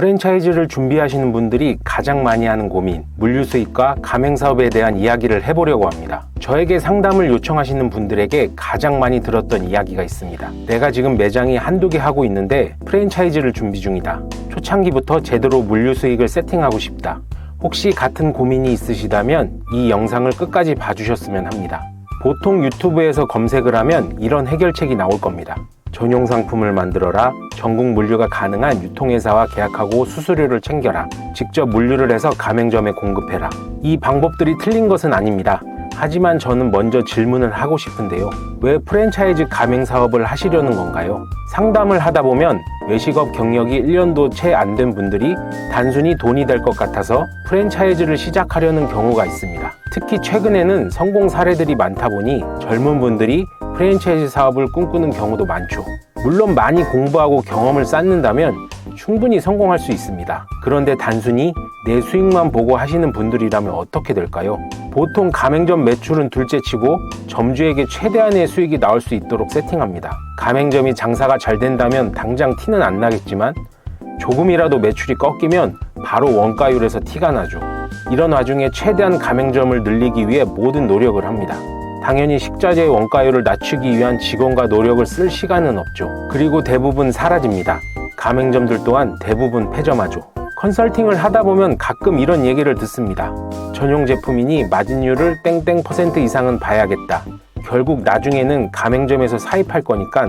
프랜차이즈를 준비하시는 분들이 가장 많이 하는 고민, 물류 수익과 가맹 사업에 대한 이야기를 해보려고 합니다. 저에게 상담을 요청하시는 분들에게 가장 많이 들었던 이야기가 있습니다. 내가 지금 매장이 한두 개 하고 있는데 프랜차이즈를 준비 중이다. 초창기부터 제대로 물류 수익을 세팅하고 싶다. 혹시 같은 고민이 있으시다면 이 영상을 끝까지 봐주셨으면 합니다. 보통 유튜브에서 검색을 하면 이런 해결책이 나올 겁니다. 전용 상품을 만들어라. 전국 물류가 가능한 유통회사와 계약하고 수수료를 챙겨라. 직접 물류를 해서 가맹점에 공급해라. 이 방법들이 틀린 것은 아닙니다. 하지만 저는 먼저 질문을 하고 싶은데요. 왜 프랜차이즈 가맹 사업을 하시려는 건가요? 상담을 하다 보면 외식업 경력이 1년도 채 안 된 분들이 단순히 돈이 될 것 같아서 프랜차이즈를 시작하려는 경우가 있습니다. 특히 최근에는 성공 사례들이 많다 보니 젊은 분들이 프랜차이즈 사업을 꿈꾸는 경우도 많죠. 물론 많이 공부하고 경험을 쌓는다면 충분히 성공할 수 있습니다. 그런데 단순히 내 수익만 보고 하시는 분들이라면 어떻게 될까요? 보통 가맹점 매출은 둘째 치고 점주에게 최대한의 수익이 나올 수 있도록 세팅합니다. 가맹점이 장사가 잘 된다면 당장 티는 안 나겠지만 조금이라도 매출이 꺾이면 바로 원가율에서 티가 나죠. 이런 와중에 최대한 가맹점을 늘리기 위해 모든 노력을 합니다. 당연히 식자재의 원가율을 낮추기 위한 직원과 노력을 쓸 시간은 없죠. 그리고 대부분 사라집니다. 가맹점들 또한 대부분 폐점하죠. 컨설팅을 하다 보면 가끔 이런 얘기를 듣습니다. 전용 제품이니 마진율을 땡땡 퍼센트 이상은 봐야겠다. 결국 나중에는 가맹점에서 사입할 거니까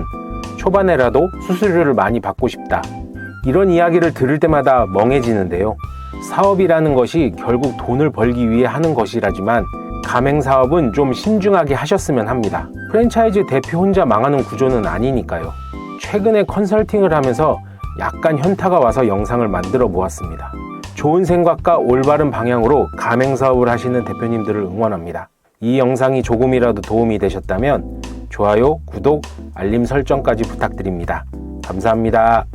초반에라도 수수료를 많이 받고 싶다. 이런 이야기를 들을 때마다 멍해지는데요. 사업이라는 것이 결국 돈을 벌기 위해 하는 것이라지만 가맹 사업은 좀 신중하게 하셨으면 합니다. 프랜차이즈 대표 혼자 망하는 구조는 아니니까요. 최근에 컨설팅을 하면서 약간 현타가 와서 영상을 만들어 보았습니다. 좋은 생각과 올바른 방향으로 가맹 사업을 하시는 대표님들을 응원합니다. 이 영상이 조금이라도 도움이 되셨다면 좋아요, 구독, 알림 설정까지 부탁드립니다. 감사합니다.